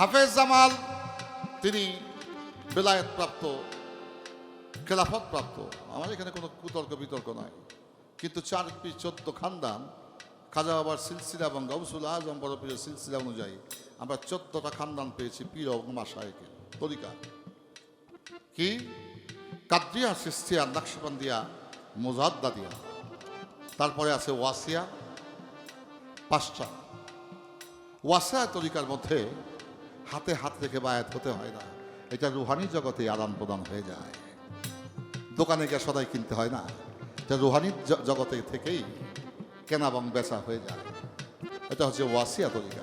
হাফেজ জামাল, তিনি বেলায়েত প্রাপ্ত খেলাফত প্রাপ্ত আমার এখানে কোনো কুতর্ক বিতর্ক নয় কিন্তু চার পি চোদ্দ খানদান, খাজা বাবার সিলসিলা এবং গৌসুল আজম বড় পীরের সিলসিলা অনুযায়ী আমরা চোদ্দটা খানদান পেয়েছি পীর ও মাসায়কে তরিকা। কি? কাদ্রিয়া, সিস্তিয়া, নাকশবন্দিয়া মোজাদ্দা দিয়া তারপরে আছে ওয়াসিয়া, পাঁচটা। ওয়াসিয়া তরিকার মধ্যে হাতে হাত রেখে বায়াত হতে হয় না। এটা রুহানি জগতে আদান প্রদান হয়ে যায়। দোকানে গিয়ে সদাই কিনতে হয় না। এটা রুহানি জগতে থেকেই কেনা এবং বেচা হয়ে যায়। এটা হচ্ছে ওয়াসিয়া তরিকা।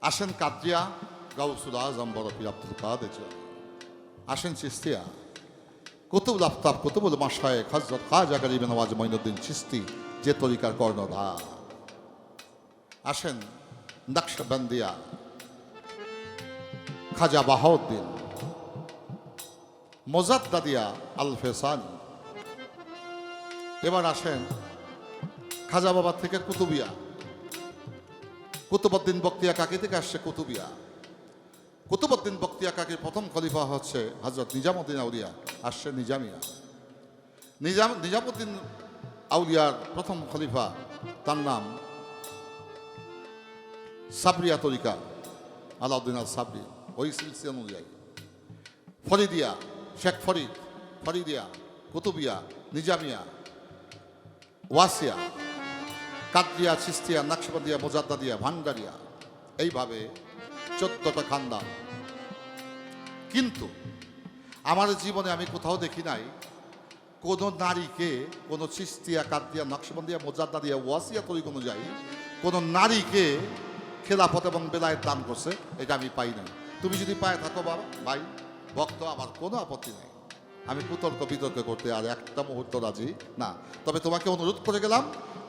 আসেন কাদ্রিয়া গাউসুল আজম বড় পীর আব্দুল কাদের। আসেন চিস্তিয়া। কুতুবুল আফতাব, কুতুবুল মাসায়েক হজরত খাজা গরিব নওয়াজ মঈনুদ্দিন চিস্তি যে তরিকার কর্ণধার। আসেন নকশবন্দিয়া। খাজা বাহাউদ্দিন। মোজাদ্দাদিয়া আল ফেসানি এবার আসেন খাজা বাবা থেকে কুতুবিয়া। কুতুবুদ্দিন বক্তিয়া কাকি থেকে আসছে কুতুবিয়া। কুতুবুদ্দিন বক্তিয়া কাকির প্রথম খলিফা হচ্ছে হজরত নিজামুদ্দিন আউলিয়া, আসছে নিজামিয়া। নিজাম, নিজামুদ্দিন আউলিয়ার প্রথম খলিফা, তার নাম সাবরিয়া তরিকা, আলাউদ্দিন আল সাবরি ওই অনুযায়ী ফরিদিয়া শেখ ফরিদ ফরিদিয়া কুতুবিয়া, নিজামিয়া, ওয়াসিয়া কাদ্রিয়া চিস্তিয়া নাকশবন্দিয়া মোজাদ্দাদিয়া ভান্ডারিয়া এইভাবে চোদ্দটা খানদান। কিন্তু আমার জীবনে আমি কোথাও দেখি নাই কোনো নারীকে, কোনো চিস্তিয়া কাদ্রিয়া নকশবন্দিয়া মোজাদ্দাদিয়া, ওয়াসিয়া তরিক অনুযায়ী কোনো নারীকে খেলাফত এবং বেলায়েত দান করছে, এটা আমি পাই নাই। তুমি যদি পায়ে থাকো বাবা, ভাই, ভক্ত, আমার কোনো আপত্তি নেই। আমি কুতর্ক বিতর্ক করতে আর একটা মুহূর্ত রাজি না। তবে তোমাকে অনুরোধ করে গেলাম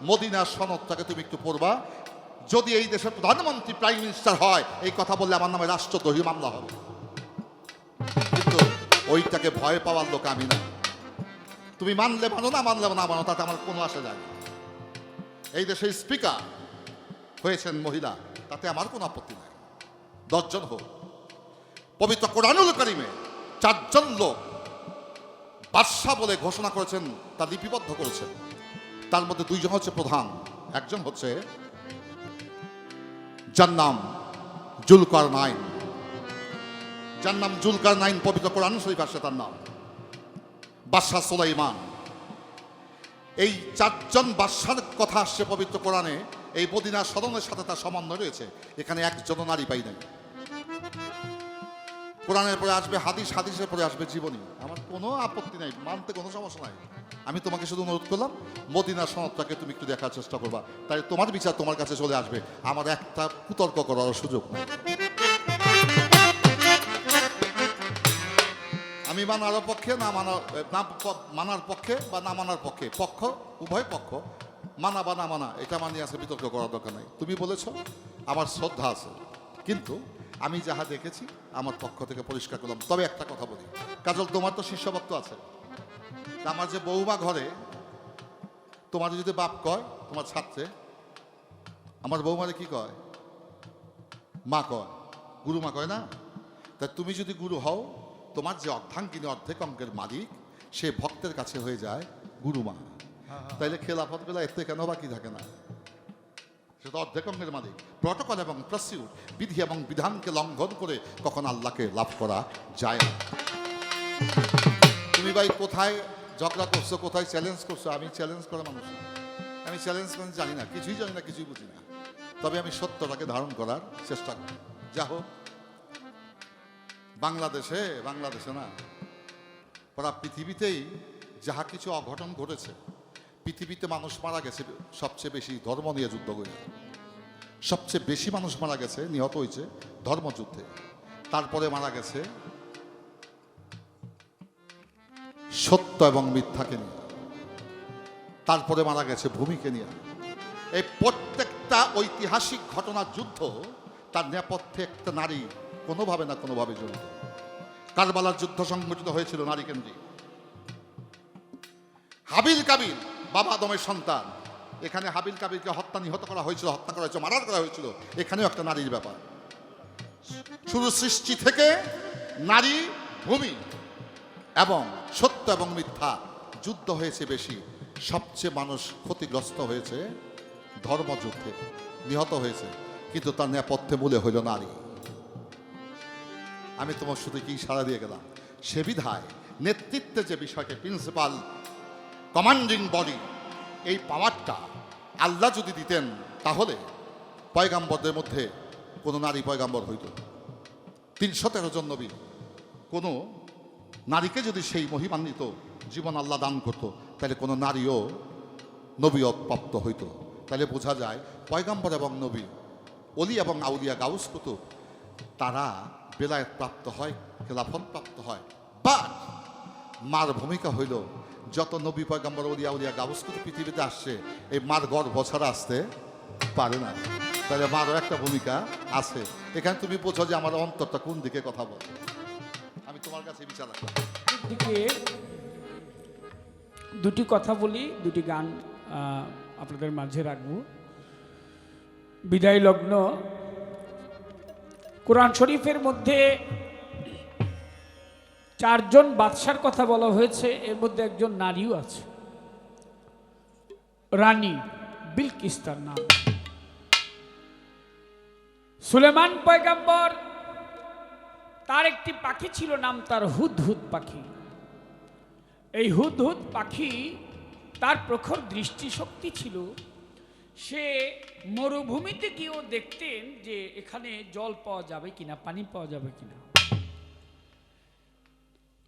মদিনার সনদটাকে তুমি একটু পড়বা। যদি এই দেশের প্রধানমন্ত্রী, প্রাইম মিনিস্টার হয়, এই কথা বললে আমার নামে রাষ্ট্রদ্রোহী মামলা হবে। কিন্তু ওইটাকে ভয় পাওয়ার লোক আমি না। তুমি মানলে মানো না, মানলে না মানো, তাতে আমার কোনো আসে যায়। এই দেশের স্পিকার হয়েছেন মহিলা, তাতে আমার কোনো আপত্তি নাই। দশজন হোক পবিত্র কোরআনুল করিমে চারজন লোক বাদশাহ বলে ঘোষণা করেছেন, তা লিপিবদ্ধ করেছেন। তার মধ্যে দুইজন হচ্ছে প্রধান, একজন হচ্ছে যার নাম জুলকার নাইন যার নাম জুলকার নাইন পবিত্র কোরআন শরীফ আসে তার নাম। বাদশাহ সোলাইমান। এই চারজন বাদশার কথা আসছে পবিত্র কোরআনে, এই মদিনা সদনের সাথে তার সমন্বয় রয়েছে। এখানে একজন নারী পাই নাই। কোরআনের পরে আসবে, হাদিস, হাদিসের পরে আসবে জীবনী। আমার কোনো আপত্তি নাই, মানতে কোনো সমস্যা নাই। আমি তোমাকে শুধু অনুরোধ করলাম মদিনা সনদটাকে তুমি একটু দেখার চেষ্টা করবা। তাই তোমার বিচার তোমার কাছে চলে আসবে, আমার একটা কুতর্ক করার সুযোগ নেই। আমি মানার পক্ষে, না মানার না মানার পক্ষে বা না মানার পক্ষে, পক্ষ, উভয় পক্ষ, মানা বা না মানা, এটা মানি আছে, বিতর্ক করার দরকার নাই। তুমি বলেছ, আমার শ্রদ্ধা আছে। কিন্তু আমি যাহা দেখেছি আমার পক্ষ থেকে পরিষ্কার করলাম। তবে একটা কথা বলি। কাজল তোমার তো শিষ্যভক্ত আছে। আমার যে বৌমা ঘরে তোমার যদি বাপ কয় তোমার ছাত্রে আমার বৌমারে কি কয়? মা কয়। গুরু মা কয় না? তা তুমি যদি গুরু হও তোমার যে অর্ধাঙ্গিনী অর্ধেক অঙ্কের মালিক সে ভক্তের কাছে হয়ে যায় গুরুমা তাইলে খেলাফত বেলা এতে কেন বাকি থাকে না? সে তো মালিক। প্রটোকল এবং প্রসিউট বিধি এবং বিধানকে লঙ্ঘন করে কখন আল্লাহকে লাভ করা যায় না। তুমি ভাই কোথায়? ঝগড়া করছ, কোথায় চ্যালেঞ্জ করছ? আমি চ্যালেঞ্জ করা মানুষ আমি চ্যালেঞ্জ মানে জানি না, কিছুই জানি না, কিছুই বুঝি না। তবে আমি সত্যটাকে ধারণ করার চেষ্টা করি। যা হোক। বাংলাদেশে বাংলাদেশে না ওরা পৃথিবীতেই যাহা কিছু অঘটন ঘটেছে পৃথিবীতে মানুষ মারা গেছে, সবচেয়ে বেশি ধর্ম নিয়ে যুদ্ধ করে। সবচেয়ে বেশি মানুষ মারা গেছে, নিহত হয়েছে ধর্মযুদ্ধে। তারপরে মারা গেছে সত্য এবং মিথ্যাকে নিয়ে। তারপরে মারা গেছে ভূমিকে নিয়ে। এই প্রত্যেকটা ঐতিহাসিক ঘটনা যুদ্ধ তার নেপথ্যে একটা নারী কোনোভাবে না কোনোভাবে জড়িত। কারবালার যুদ্ধ সংগঠিত হয়েছিল নারী কেন্দ্রিক। হাবিল কাবিল বাবা আদমের সন্তান। এখানে হাবিল কাবিলকে হত্যা, নিহত করা হয়েছিল, হত্যা করা হয়েছিল, মারার করা হয়েছিল। এখানেও একটা নারীর ব্যাপার। শুরু সৃষ্টি থেকে নারী ভূমি এবং সত্য এবং মিথ্যা যুদ্ধ হয়েছে বেশি। সবচেয়ে মানুষ ক্ষতিগ্রস্ত হয়েছে ধর্মযুদ্ধে, নিহত হয়েছে। কিন্তু তার নেপথ্যে মূলে হইল নারী। আমি তোমার শুধু কি সারা দিয়ে গেলাম? সে বিধায় নেতৃত্বে যে বিষয়কে প্রিন্সিপাল কমান্ডিং বডি এই পাওয়ারটা আল্লাহ যদি দিতেন, তাহলে পয়গাম্বরদের মধ্যে কোনো নারী পয়গাম্বর হইত। তিনশো তেরো জন নবী, কোনো নারীকে যদি সেই মহিমান্বিত জীবন আল্লাহ দান করতো, তাহলে কোনো নারীও নবীও প্রাপ্ত হইতো। তাহলে বোঝা যায়, পয়গাম্বর এবং নবী অলি এবং আউলিয়া গাউস কুতুব তারা বেলায় প্রাপ্ত হয়, খেলাফত প্রাপ্ত হয়। বা মার ভূমিকা হইল যত নবী পয়গাম্বর উলিয়া গাউস কুতুব পৃথিবীতে আসছে। এই মার গর্ভ ছাড়া আসতে পারে না। তাহলে মারও একটা ভূমিকা আছে। এখানে তুমি বোঝো যে আমার অন্তরটা কোন দিকে কথা বলে। আমি তোমার কাছে বিচার রাখলাম। দুটি কথা বলি, দুটি গান আপনাদের মাঝে রাখব। বিদায় লগ্ন। কোরআন শরীফের মধ্যে চারজন বাদশার কথা বলা হয়েছে, এর মধ্যে একজন নারীও আছে। রানী বিলকিস তার নাম। সুলেমান পয়গাম্বর, তার একটি পাখি ছিল নাম তার হুদহুদ পাখি। এই হুদহুদ পাখি তার প্রখর দৃষ্টিশক্তি ছিল। সে মরুভূমিতে গিয়েও দেখতেন যে এখানে জল পাওয়া যাবে কিনা, পানি পাওয়া যাবে কিনা।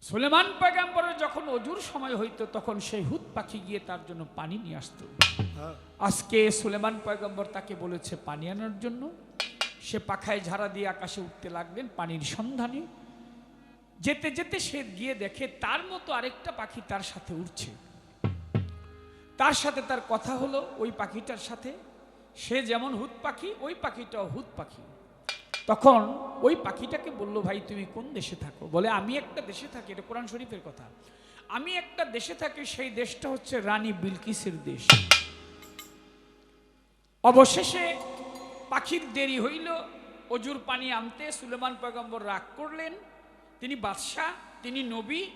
সুলেমান পয়গাম্বরের যখন অজুর সময় হইতো, তখন সেই হুদ পাখি গিয়ে তার জন্য পানি নিয়ে আসতো। আজকে সুলেমান পয়গম্বর তাকে বলেছে, পানি আনার জন্য? সে পাখায় ঝাড়া দিয়ে আকাশে উঠতে লাগলেন পানির সন্ধানে। যেতে যেতে সে গিয়ে দেখে, তার মতো আরেকটা পাখি তার সাথে উঠছে তার সাথে তার কথা হলো, ওই পাখিটার সাথে। সে যেমন হুদ পাখি, ওই পাখিটাও হুদ পাখি। তখন ওই পাখিটাকে বলল, ভাই, তুমি কোন দেশে থাকো? বলে, আমি একটা দেশে থাকি। এটা কোরআন শরীফের কথা। আমি একটা দেশে থাকি, সেই দেশটা হচ্ছে রানী বিলকিসের দেশ। অবশেষে পাখির দেরি হইল, অজুর পানি আনতে সুলেমান পয়গম্বর রাগ করলেন। তিনি বাদশাহ, তিনি নবী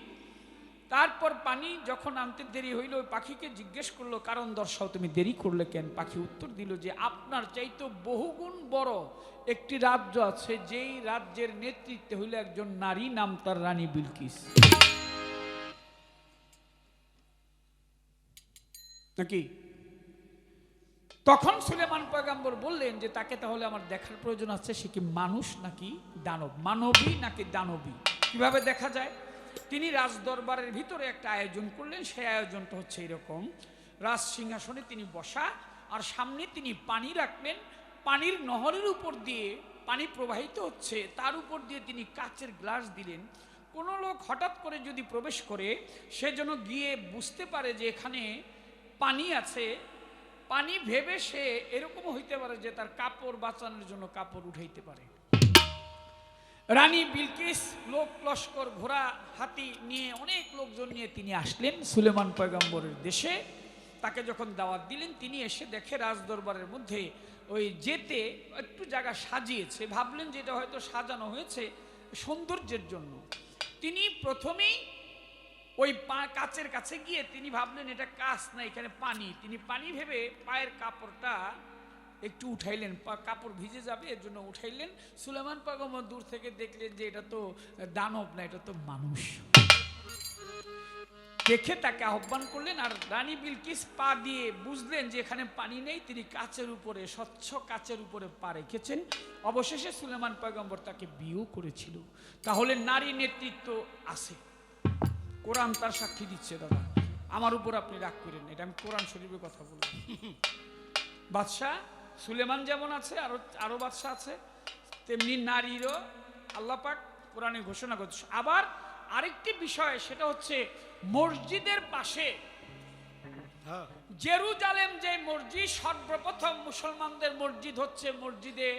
তারপর পানি যখন আনতে দেরি হইল, ওই পাখিকে জিজ্ঞেস করল, কারণ দর্শাও তুমি দেরি করলে কেন? পাখি উত্তর দিল যে, আপনার চাইতো বহুগুণ বড় একটি রাজ্য আছে, যেই রাজ্যের নেতৃত্বে হইল একজন নারী, নাম তার রানী বিলকিস। নাকি তখন সুলেমান পয়গাম্বর বললেন যে, তাকে তাহলে আমার দেখার প্রয়োজন আছে, সে কি মানুষ নাকি দানব? মানবী নাকি দানবী? কীভাবে দেখা যায়? তিনি রাজ দরবারের ভিতরে একটা আয়োজন করলেন, সেই আয়োজনটা হচ্ছে এরকম। রাজ সিংহাসনে তিনি বসা, আর সামনে তিনি পানি রাখলেন। পানির নহরের উপর দিয়ে পানি প্রবাহিত হচ্ছে, তার উপর দিয়ে তিনি কাচের গ্লাস দিলেন। কোনো লোক হঠাৎ করে যদি প্রবেশ করে, সে যেন গিয়ে বুঝতে পারে যে এখানে পানি আছে। পানি ভেবে সে এরকম হইতে পারে যে তার কাপড় বাঁচানোর জন্য কাপড় উঠাইতে পারে। রানী বিলকিস, লোক লস্কর, ঘোড়া, হাতি নিয়ে অনেক লোকজন নিয়ে তিনি আসলেন সুলেমান পয়গম্বরের দেশে। তাকে যখন দাওয়াত দিলেন, তিনি এসে দেখে রাজদরবারের মধ্যে ওই যেতে একটু জায়গা সাজিয়েছে। ভাবলেন যে এটা হয়তো সাজানো হয়েছে সৌন্দর্যের জন্য। তিনি প্রথমেই ওই পা, কাচের কাছে গিয়ে তিনি ভাবলেন, এটা কাচ না, এখানে পানি। তিনি পানি ভেবে পায়ের কাপড়টা একটু উঠাইলেন কাপড় ভিজে যাবে, এর জন্য উঠাইলেন। সুলেমান পাগমর দূর থেকে দেখলেন যে এটা তো দানব না, এটা তো মানুষ। দেখে তাকে আহ্বান করলেন, আর রানী বিলকিস পা দিয়ে বুঝলেন যে এখানে পানি নেই, তিনি কাচের উপরে, স্বচ্ছ কাচের উপরে পা রেখেছেন। অবশেষে সুলেমান পয়গম্বর তাকে বিয়েও করেছিল। তাহলে নারী নেতৃত্ব আছে। কোরআন তার সাক্ষী দিচ্ছে, দাদা। আমার উপর আপনি রাগ করেন এটা আমি কোরআন শরীফের কথা বলব। বাদশাহ সুলেমান যেমন আছে আরও আরও বাদশাহ আছে তেমনি নারীরও আল্লাপাক কোরআনে ঘোষণা করছে। আবার আরেকটি বিষয় সেটা হচ্ছে মসজিদের পাশে জেরুজালেম যে মসজিদ সর্বপ্রথম মুসলমানদের মসজিদ হচ্ছে মসজিদে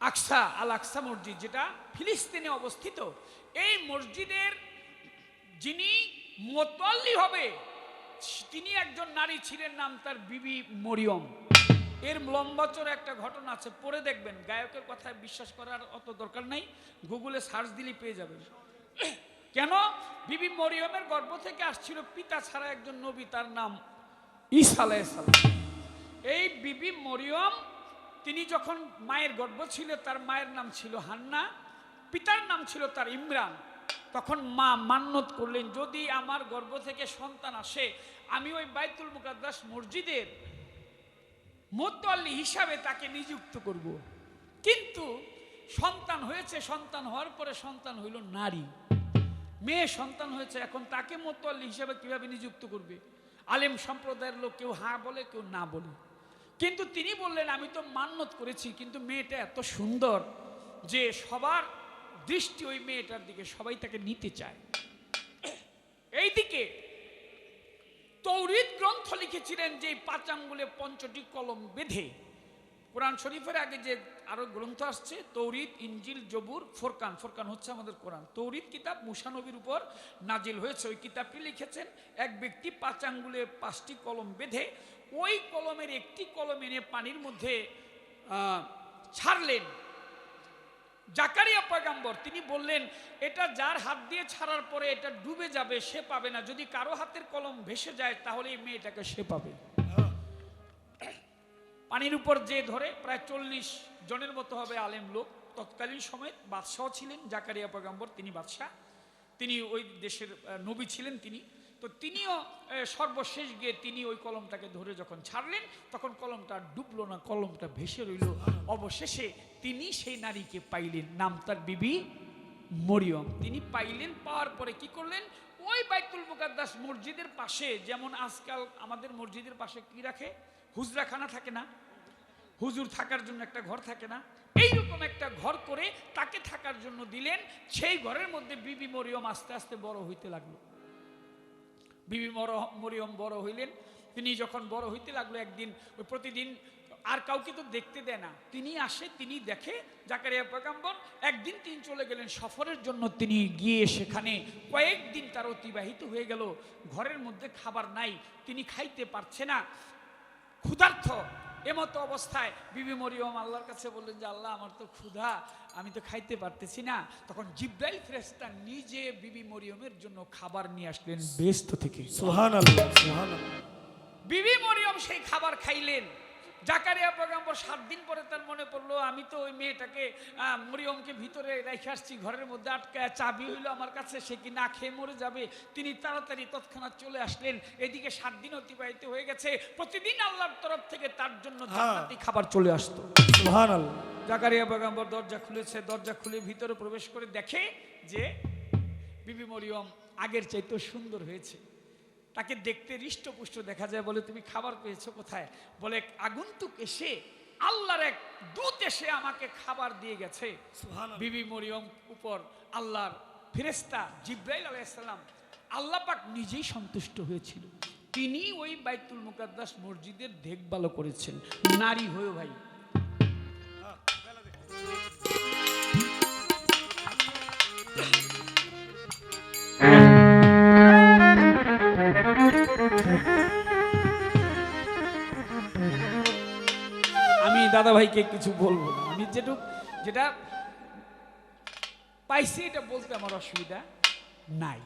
আকসা আল আকসা মসজিদ যেটা ফিলিস্তিনে অবস্থিত। এই মসজিদের যিনি মোতল্লি হবে তিনি একজন নারী ছিলেন নাম তার বিবি মরিয়ম। এর লম্বাচর একটা ঘটনা আছে পরে দেখবেন। গায়কের কথায় বিশ্বাস করার অত দরকার নাই, গুগলে সার্চ দিলেই পেয়ে যাবেন। কেন? বিবি মরিয়মের গর্ভ থেকে আসছিল, পিতা ছাড়া একজন নবী, তার নাম ঈসা এই বিবি মরিয়ম, তিনি যখন মায়ের গর্ভ ছিল, তার মায়ের নাম ছিল হান্না, পিতার নাম ছিল তার ইমরান। তখন মা মান্যত করলেন, যদি আমার গর্ভ থেকে সন্তান আসে, আমি ওই বাইতুল মুকাদ্দাস মসজিদের মোত্তাল্লি হিসাবে তাকে নিযুক্ত করব। কিন্তু সন্তান হয়েছে, সন্তান হওয়ার পরে সন্তান হইল নারী। মেয়ে সন্তান হয়েছে, এখন তাকে মোত্তাল্লি হিসাবে কীভাবে নিযুক্ত করবে? আলেম সম্প্রদায়ের লোক কেউ হ্যাঁ বলে, কেউ না বলে। কিন্তু তিনি বললেন, আমি তো মান্যত করেছি, কিন্তু মেয়েটা এত সুন্দর যে সবার দৃষ্টি ওই মেয়েটার দিকে, সবাই তাকে নিতে চায়। এইদিকে তৌরিদ গ্রন্থ লিখেছিলেন যে পাঁচ আঙ্গুলে পঞ্চটি কলম বেঁধে। কোরআন শরীফের আগে যে আরও গ্রন্থ আসছে তৌরিদ ইঞ্জিল জবুর, ফোরকান। ফোরকান হচ্ছে আমাদের কোরআন। তৌরিদ কিতাব মুসানবীর উপর নাজিল হয়েছে। ওই কিতাবটি লিখেছেন, এক ব্যক্তি পাঁচ আঙ্গুলে পাঁচটি কলম বেঁধে, ওই কলমের একটি কলম এনে পানির মধ্যে ছাড়লেন। জাকারিয়া পয়গাম্বর, তিনি বললেন, এটা যার হাত দিয়ে ছাড়ার পরে এটা ডুবে যাবে, সে পাবে না। যদি কারও হাতের কলম ভেসে যায়, তাহলে এই মেয়েটাকে সে পাবে। পানির উপর যে ধরে প্রায় চল্লিশ জনের মতো হবে আলেম লোক। তৎকালীন সময়ে বাদশাহ ছিলেন জাকারিয়া পয়গাম্বর, তিনি বাদশাহ। তিনি ওই দেশের নবী ছিলেন তিনি। তো তিনিও সর্বশেষ গিয়ে তিনি ওই কলমটাকে ধরে যখন ছাড়লেন, তখন কলমটা ডুবলো না, কলমটা ভেসে রইল। অবশেষে তিনি সেই নারীকে পাইলেন, নাম তার বিবি মরিয়ম। তিনি পাইলেন, পাওয়ার পরে কি করলেন? ওই বাইতুল মুকাদ্দাস মসজিদের পাশে, যেমন আজকাল আমাদের মসজিদের পাশে কি রাখে? হুজরাখানা থাকে না? হুজুর থাকার জন্য একটা ঘর থাকে না? এইরকম একটা ঘর করে তাকে থাকার জন্য দিলেন। সেই ঘরের মধ্যে বিবি মরিয়ম আস্তে আস্তে বড় হইতে লাগল। বিবি মর, মরিয়ম বড় হইলেন। তিনি যখন বড় হইতে লাগল একদিন, ওই প্রতিদিন আর কাউকে তো দেখতে দেয় না। তিনি আসে, তিনি দেখে, জাকারিয়া পেগাম্বর একদিন তিনি চলে গেলেন। সফরের জন্য তিনি গিয়ে সেখানে কয়েকদিন তার অতিবাহিত হয়ে গেল। ঘরের মধ্যে খাবার নাই, তিনি খাইতে পারছে না। ক্ষুধার্থ এমতো অবস্থায় বিবি মরিয়ম আল্লাহর কাছে বললেন যে আল্লাহ আমার তো ক্ষুধা আমি তো খাইতে পারতেছি না। তখন জিব্রাইল ফেরেশতা নিজে বিবি মরিয়মের জন্য খাবার নিয়ে আসলেন বেস্ত থেকে। সোহান আল্লাহ সোহান বিবি মরিয়ম সেই খাবার খাইলেন। জাকারিয়া পয়গম্বর সাত দিন পরে তার মনে পড়ল আমি তো ওই মেয়েটাকে মরিয়মকে ভিতরে রেখে আসছি ঘরের মধ্যে আটকায় চাবি হইল আমার কাছে সে কি না খেয়ে মরে যাবে? তিনি তাড়াতাড়ি তৎক্ষণাৎ চলে আসলেন। এদিকে সাত দিন অতিবাহিত হয়ে গেছে। প্রতিদিন আল্লাহর তরফ থেকে তার জন্য জান্নাতি খাবার চলে আসতো। জাকারিয়া পয়গম্বর দরজা খুলেছে। দরজা খুলে ভিতরে প্রবেশ করে দেখে যে বিবি মরিয়ম আগের চাইতে সুন্দর হয়েছে। তাকে দেখতে হৃষ্টপুষ্ট দেখা যায় বলে তুমি খাবার পেয়েছ কোথায়? বলে আগন্তুক এসে আল্লাহর এক দূত এসে আমাকে খাবার দিয়ে গেছে। বিবি মরিয়ম উপর আল্লাহর ফেরেস্তা জিব্রাইল আলাইসাল্লাম আল্লাহ পাক নিজেই সন্তুষ্ট হয়েছিল। তিনি ওই বাইতুল মুকাদ্দাস মসজিদের দেখভালও করেছেন। নারী হয়েও ভাই। আমি দাদা ভাইকে কিছু বলব না। আমি যেটুক যেটা পাইছি এটা বলতে আমার অসুবিধা নাই।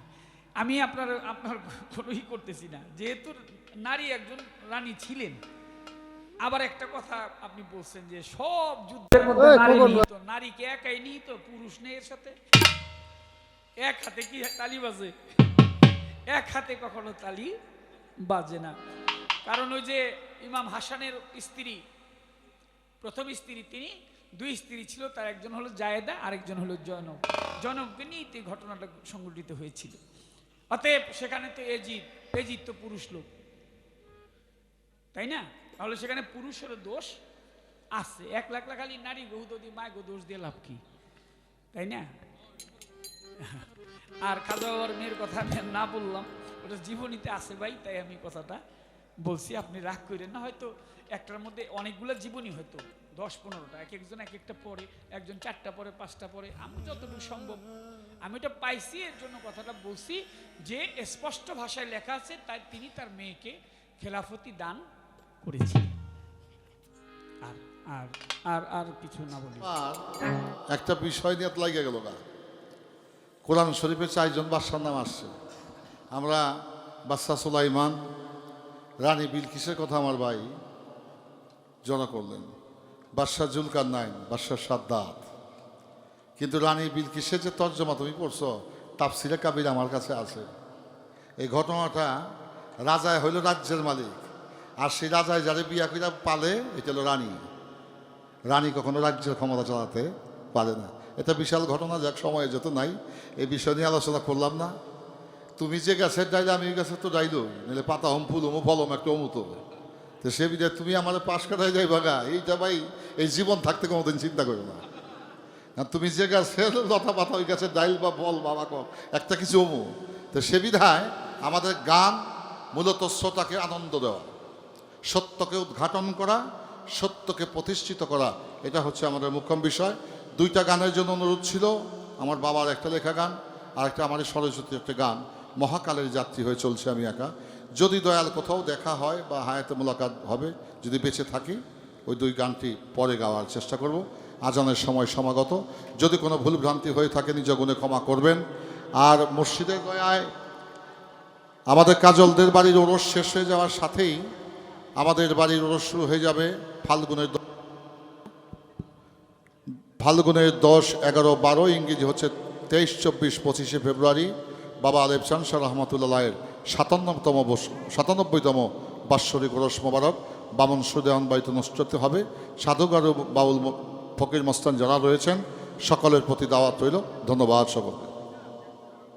আমি আপনার আপনার কোনোই করতেছি না। যেহেতু নারী একজন রানী ছিলেন আবার একটা কথা আপনি বলছেন যে সব যুদ্ধের মধ্যে নারী নিহিত নারীকে একাই নিহিত পুরুষ নেই এর সাথে। এক হাতে কি তালি বাজে? এক হাতে কখনো তালি বাজে না। কারণ ওই যে ইমাম হাসানের স্ত্রী প্রথম স্ত্রী তিনি, দুই স্ত্রী ছিল, তার একজন হলো জায়েদা, আরেকজন হলো জনব। জনবকে নিয়ে এই ঘটনাটা সংঘটিত হয়েছিল। অতএব সেখানে তো এজিদ এজিদ তো পুরুষ লোক। তাই না? তাহলে সেখানে পুরুষেরও দোষ আছে। এক লাখ লাখ খালি নারী গো যদি মায় গো দোষ দিয়ে লাভ কি? তাই না? আর খাজা মেয়ের কথা না বললাম, ওটা জীবনীতে আছে ভাই, তাই আমি কথাটা বলছি, আপনি রাগ করেন না, হয়তো একটার মধ্যে অনেকগুলো জীবনী হয়তো, দশ পনেরোটা, এক একজন এক একটা পড়ে একজন চারটা পরে, পাঁচটা পরে, আমি যতটুকু সম্ভব, আমি এটা পাইছি, এর জন্য কথাটা বলছি যে স্পষ্ট ভাষায় লেখা আছে, তাই তিনি তার মেয়েকে খেলাফতি দান করেছিলেন আর আর আর আর কিছু না বলি। একটা বিষয় নিয়ে লাগিয়ে গেল না কোরআন শরীফে চারজন বাদশার নাম আসছে। আমরা বাদশাহ সুলাইমান রানী বিলকিসের কথা আমার ভাই জনা করলেন। বাদশাহ জুলকার নাইন বাদশাহ সাদ্দাত। কিন্তু রানী বিলকিসের যে তর্জমা তুমি পড়ছো, তাফসিরে কাবির আমার কাছে আছে। এই ঘটনাটা রাজায় হইল রাজ্যের মালিক। আর সেই রাজায় যারে বিয়া কইরা পালে, এটা হলো রানী। রানী কখনো রাজ্যের ক্ষমতা চালাতে পারে না। এটা বিশাল ঘটনা, যাক সময়ে যত নাই, এই বিষয় নিয়ে আলোচনা করলাম না। তুমি যে গাছের ডাইলে, আমি এই গাছের তো ডাইলো নাহলে পাতা হম, ফুল হম, ফলম একটা অমুতো তো সে বিধায় তুমি আমার পাশ কাটায় যাই বাগা এইটা ভাই, এই জীবন থাকতে কোনোদিন চিন্তা করো না। আর তুমি যে গাছের লতা পাতা, ওই গাছের ডাইল বা বল বা বাক একটা কিছু অমু তো সে বিধায় আমাদের গান মূলত শ্রোতাকে আনন্দ দেওয়া। সত্যকে উদ্ঘাটন করা, সত্যকে প্রতিষ্ঠিত করা, এটা হচ্ছে আমাদের মুখ্যম বিষয়। দুইটা গানের জন্য অনুরোধ ছিল, আমার বাবার একটা লেখা গান আর একটা আমার সরস্বতীর একটা গান। মহাকালের যাত্রী হয়ে চলছে আমি একা। যদি দয়াল কোথাও দেখা হয় বা হায়াতে মোলাকাত হবে, যদি বেঁচে থাকি, ওই দুই গানটি পরে গাওয়ার চেষ্টা করব। আজানের সময় সমাগত। যদি কোনো ভুলভ্রান্তি হয়ে থাকে, নিজ গুণে ক্ষমা করবেন। আর মসজিদের গয়ায় আমাদের কাজলদের বাড়ির ওরস শেষ হয়ে যাওয়ার সাথেই আমাদের বাড়ির ওরস শুরু হয়ে যাবে ফাল্গুনের ফাল্গুনের দশ, এগারো, বারো ইংরেজি হচ্ছে তেইশ, চব্বিশ, পঁচিশে ফেব্রুয়ারি। বাবা আলেব শাহ রহমতুল্লাহের সাতান্নতম সাতানব্বইতম বাৎসরিক রস মোবারক বামন সুদেহন বাড়িতে অনুষ্ঠিত হবে। সাধক আর বাউল ফকির মস্তান যারা রয়েছেন, সকলের প্রতি দাওয়াত রইল। ধন্যবাদ সকলকে।